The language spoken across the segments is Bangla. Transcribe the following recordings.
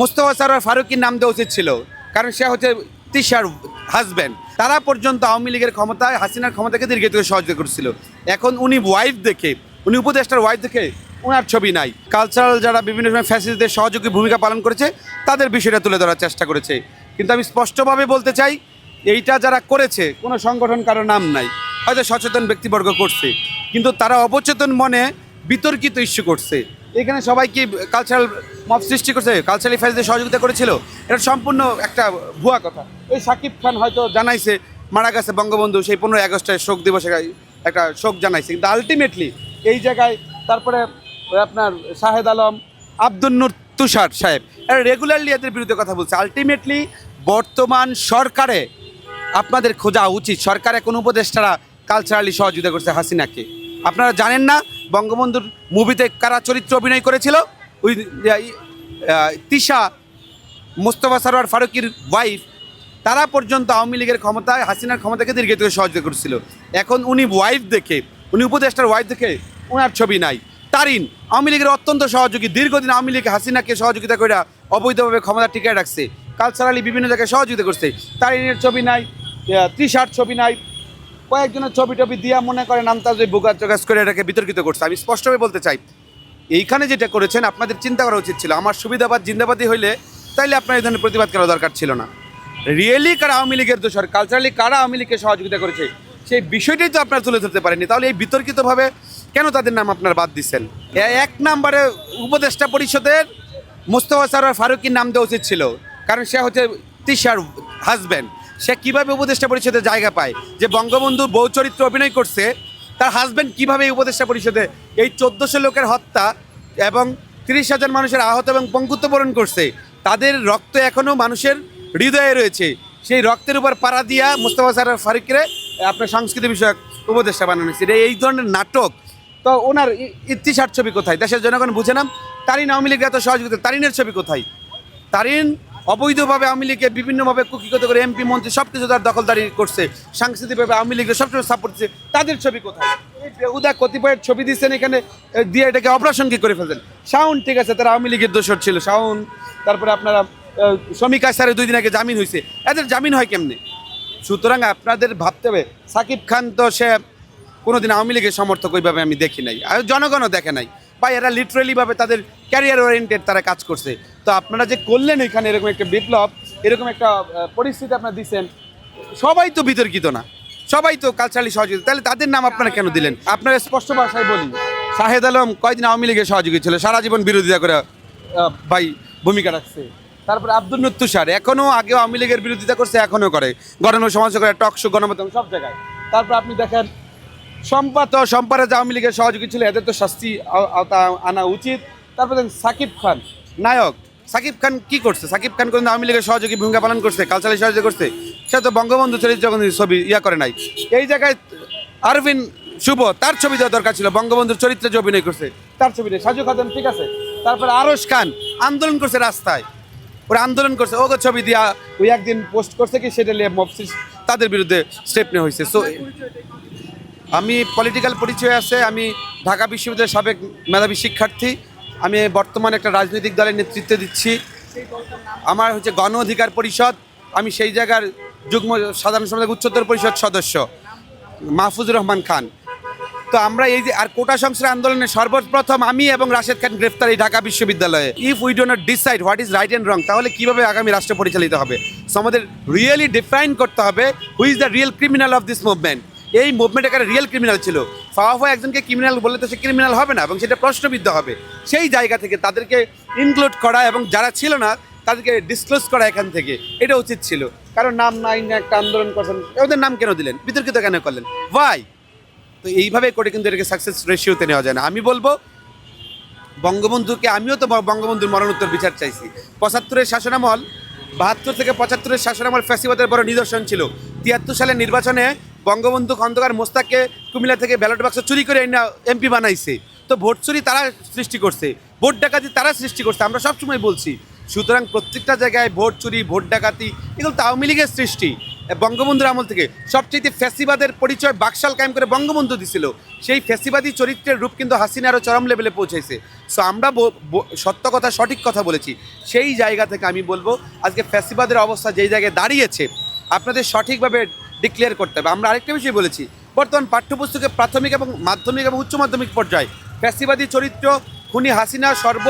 মুস্তফা সরোয়ার ফারুকির নাম দেওয়া উচিত ছিল, কারণ সে হচ্ছে তিশার হাজব্যান্ড তারা পর্যন্ত আওয়ামী লীগের ক্ষমতায়, হাসিনার ক্ষমতাকে দীর্ঘ থেকে সহযোগিতা করছিল। এখন উনি ওয়াইফ দেখে, উনি উপদেষ্টার ওয়াইফ দেখে ওনার ছবি নাই। কালচারাল যারা বিভিন্ন সময় ফ্যাসিলিটিদের সহযোগী ভূমিকা পালন করেছে, তাদের বিষয়টা তুলে ধরার চেষ্টা করেছে। কিন্তু আমি স্পষ্টভাবে বলতে চাই, এইটা যারা করেছে, কোনো সংগঠন কারও নাম নাই। হয়তো সচেতন ব্যক্তিবর্গ করছে, কিন্তু তারা অবচেতন মনে বিতর্কিত ইস্যু করছে। এখানে সবাই কি কালচারাল মব সৃষ্টি করছে কালচারাল ইফাইসদের সহযোগিতা করেছিল। এটা সম্পূর্ণ একটা ভুয়া কথা। এই সাকিব খান হয়তো জানাইছে, মারা গেছে বঙ্গবন্ধু, সেই পনেরোই আগস্টে শোক দিবসে একটা শোক জানাইছে। কিন্তু আলটিমেটলি এই জায়গায় তারপরে আপনার শাহেদ আলম, আব্দুল নূর তুষার সাহেব, এরা রেগুলারলি এদের বিরুদ্ধে কথা বলছে। আলটিমেটলি বর্তমান সরকারে আপনাদের খোঁজা উচিত। সরকারে কোনো উপদেষ্টারা কালচারালি সহযোগিতা করছে হাসিনাকে। আপনারা জানেন না বঙ্গবন্ধুর মুভিতে কারা চরিত্র অভিনয় করেছিল? ওই তিশা, মোস্তফা সরোয়ার ফারুকির ওয়াইফ তারা পর্যন্ত আওয়ামী লীগের ক্ষমতায়, হাসিনার ক্ষমতাকে দীর্ঘ থেকে সহযোগিতা করেছিল। এখন উনি ওয়াইফ দেখে, উনি উপদেষ্টার ওয়াইফ দেখে ওনার ছবি নাই। তারিন, আওয়ামী লীগের অত্যন্ত সহযোগী, দীর্ঘদিন আওয়ামী লীগ হাসিনাকে সহযোগিতা করে অবৈধভাবে ক্ষমতা টিকায় রাখছে। কালচারালি বিভিন্ন জায়গায় সহযোগিতা করছে। তারিনের ছবি নাই ত্রিশার ছবি নাই কয়েকজনের ছবি টবি দিয়া মনে করে নামতাজ বুকার চকাস করে এটাকে বিতর্কিত করছে। আমি স্পষ্টভাবে বলতে চাই, এইখানে যেটা করেছেন, আপনাদের চিন্তা করা উচিত ছিল। আমার সুবিধাবাদ জিন্দাবাদী হইলে তাইলে আপনার এই ধরনের প্রতিবাদ করা দরকার ছিল না। রিয়েলি কারা আওয়ামী লীগের দোষর? কালচারালি কারা আওয়ামী লীগকে সহযোগিতা করেছে? সেই বিষয়টাই তো আপনারা তুলে ধরতে পারেননি। তাহলে এই বিতর্কিতভাবে কেন তাদের নাম আপনার বাদ দিচ্ছেন? এক নম্বরে উপদেষ্টা পরিষদের মোস্তফা সরোয়ার ফারুকির নাম দেওয়া উচিত ছিল। কারণ সে হচ্ছে তিশার হাজব্যান্ড সে কীভাবে উপদেষ্টা পরিষদে জায়গা পায়? যে বঙ্গবন্ধুর বউ চরিত্র অভিনয় করছে, তার হাজব্যান্ড কীভাবে এই উপদেষ্টা পরিষদে এই চোদ্দোশো লোকের হত্যা এবং তিরিশ হাজার মানুষের আহত এবং পঙ্গুত্ব বরণ করছে, তাদের রক্ত এখনও মানুষের হৃদয়ে রয়েছে। সেই রক্তের উপর পাড়া দিয়া মুস্তফা সার ফারুককে আপনার সংস্কৃতি বিষয়ক উপদেষ্টা বানানো হয়েছে। এই ধরনের নাটক, তো ওনার ই- ইতিহার ছবি কোথায়? দেশের জনগণ বুঝে নাম। তারিন আওয়ামী লীগের এত সহযোগিতা, তারিনের ছবি কোথায়? তারিন অবৈধভাবে আওয়ামী লীগকে বিভিন্নভাবে কুকিগত করে এমপি মন্ত্রী সব কিছু তার দখলদারি করছে, সাংস্কৃতিকভাবে আওয়ামী লীগের সবসময় সাপোর্ট দিচ্ছে। তাদের ছবি কোথায়? বেহুদা কতিপয়ের ছবি দিচ্ছেন এখানে দিয়ে এটাকে অপ্রাসঙ্গিক করে ফেলছেন। শাউন ঠিক আছে, তারা আওয়ামী লীগের দোষর ছিল শাউন তারপরে আপনারা শ্রমিক স্যারের দুই দিন আগে জামিন হয়েছে এদের জামিন হয় কেমনে? সুতরাং আপনাদের ভাবতে হবে, সাকিব খান তো সে কোনোদিন আওয়ামী লীগের সমর্থক ওইভাবে আমি দেখি নাই। আর জনগণও দেখে নাই। বা এরা লিটারেলিভাবে তাদের ক্যারিয়ার ওরিয়েন্টেড তারা কাজ করছে। তো আপনারা যে করলেন এখানে এরকম একটা বিপ্লব, এরকম একটা পরিস্থিতি আপনারা দিচ্ছেন সবাই তো বিতর্কিত না। সবাই তো কালচারালি সহযোগিতা। তাহলে তাদের নাম আপনারা কেন দিলেন? আপনারা স্পষ্ট ভাষায় বলি। শাহেদ আলম কয়দিন আওয়ামী লীগের সহযোগী ছিল, সারা জীবন বিরোধিতা করে ভাই ভূমিকা রাখছে। তারপরে আব্দুল নতুষার এখনও আগেও আওয়ামী লীগের বিরোধিতা করছে এখনও করে। গণ সমাজ করে টক শো, গণমাধ্যম, সব জায়গায়। তারপর আপনি দেখেন সম্পাদ ও সম্পারে যে আওয়ামী লীগের সহযোগী ছিল, এদের তো শাস্তি আনা উচিত। তারপর দেখেন সাকিব খান, নায়ক। সাকিব খান কি করছে? সাকিব খান কোন আওয়ামী লীগের সহযোগী ভূমিকা পালন করছে, কালচারালি সহযোগী করছে? সে তো বঙ্গবন্ধু চরিত্র যখন ছবি ইয়া করে নাই। এই জায়গায় আরভিন শুভ, তার ছবি দেওয়া দরকার ছিল, বঙ্গবন্ধুর চরিত্রে যে অভিনয় করছে, তার ছবি নেই। সাজু খাতুন ঠিক আছে? তারপরে আরশ খান, আন্দোলন করছে রাস্তায়। ওরা আন্দোলন করছে ওকে ছবি দিয়া ওই একদিন পোস্ট করছে কি, সেটা নিয়ে মফসিস তাদের বিরুদ্ধে স্টেপ নেওয়া হয়েছে। সো আমি পলিটিক্যাল পরিচয় আছে, আমি ঢাকা বিশ্ববিদ্যালয়ের সাবেক মেধাবী শিক্ষার্থী। আমি বর্তমানে একটা রাজনৈতিক দলের নেতৃত্ব দিচ্ছি। আমার হচ্ছে গণ অধিকার পরিষদ, আমি সেই জায়গার যুগ্ম সাধারণ সম্পাদক, উচ্চতর পরিষদ সদস্য মাহফুজুর রহমান খান। তো আমরা এই যে, আর কোটা সংস্কার আন্দোলনে সর্বপ্রথম আমি এবং রাশেদ খান গ্রেফতার এই ঢাকা বিশ্ববিদ্যালয়ে। If we do not decide what is right and wrong তাহলে কীভাবে আগামী রাষ্ট্র পরিচালিত হবে? সো আমাদের রিয়েলি ডিফাইন করতে হবে who is the real criminal of this movement এই মুভমেন্ট একটা রিয়েল ক্রিমিনাল ছিল। ফাওয়া একজনকে ক্রিমিনাল বললে তো সে ক্রিমিনাল হবে না এবং সেটা প্রশ্নবিদ্ধ হবে। সেই জায়গা থেকে তাদেরকে ইনক্লুড করা এবং যারা ছিল না, তাদেরকে ডিসক্লোজ করা এখান থেকে। এটা উচিত ছিল। কারণ নাম নাই, না একটা আন্দোলন করছেন, ওদের নাম কেন দিলেন? বিতর্কিত কেন করলেন? ভাই তো এইভাবে করে কিন্তু এটাকে সাকসেস রেশিওতে নেওয়া যায় না। আমি বলব, বঙ্গবন্ধুকে আমিও তো বঙ্গবন্ধুর মরণোত্তর বিচার চাইছি। পঁচাত্তরের শাসনামল, বাহাত্তর থেকে পঁচাত্তরের শাসনামল ফ্যাসিবাদের বড় নিদর্শন ছিল। তিয়াত্তর সালের নির্বাচনে বঙ্গবন্ধু খন্দকার মোস্তাককে কুমিল্লা থেকে ব্যালট বাক্স চুরি করে এনে এমপি বানাইছে। তো ভোট চুরি তারা সৃষ্টি করছে। ভোট ডাকাতি তারা সৃষ্টি করছে। আমরা সবসময় বলছি, সুতরাং প্রত্যেকটা জায়গায় ভোট চুরি, ভোট ডাকাতি, এগুলো তো আওয়ামী লীগের সৃষ্টি। বঙ্গবন্ধুর আমল থেকে সবচেয়ে ফ্যাসিবাদের পরিচয় বাকশাল কায়েম করে বঙ্গবন্ধু দিছিল। সেই ফ্যাসিবাদী চরিত্রের রূপ কিন্তু হাসিনা আরও চরম লেভেলে পৌঁছেছে সো আমরা সত্য কথা, সঠিক কথা বলেছি। সেই জায়গা থেকে আমি বলব, আজকে ফ্যাসিবাদের অবস্থা যেই জায়গায় দাঁড়িয়েছে, আপনাদের সঠিকভাবে ডিক্লেয়ার করতে হবে। আমরা আরেকটা বিষয় বলেছি বর্তমান পাঠ্যপুস্তকে প্রাথমিক এবং মাধ্যমিক এবং উচ্চ মাধ্যমিক পর্যায়ে। ফ্যাসিবাদী চরিত্র খুনি হাসিনা সর্ব,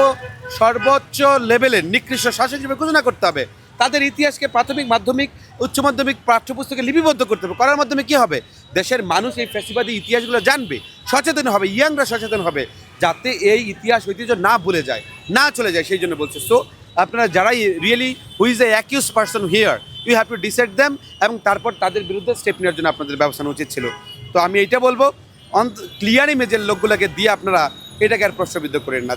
সর্বোচ্চ লেভেলের নিকৃষ্ট শাসক হিসেবে ঘোষণা করতে হবে। তাদের ইতিহাসকে প্রাথমিক, মাধ্যমিক, উচ্চ মাধ্যমিক পাঠ্যপুস্তকে লিপিবদ্ধ করতে হবে। করার মাধ্যমে কি হবে? দেশের মানুষ এই ফ্যাসিবাদী ইতিহাসগুলো জানবে। সচেতন হবে, ইয়াংরা সচেতন হবে, যাতে এই ইতিহাস ঐতিহ্য না ভুলে যায়, না চলে যায়, সেই জন্য বলছে। সো আপনারা যারাই really who is a accuse person here you have to decide them এবং তারপর তাদের বিরুদ্ধে স্টেপ নেওয়ার জন্য আপনাদের ব্যবস্থা উচিত ছিল। তো আমি এটা বলব ক্লিয়ার ইমেজের লোকগুলোকে দিয়ে আপনারা এটাকে আর প্রশ্নবিদ্ধ করেন না।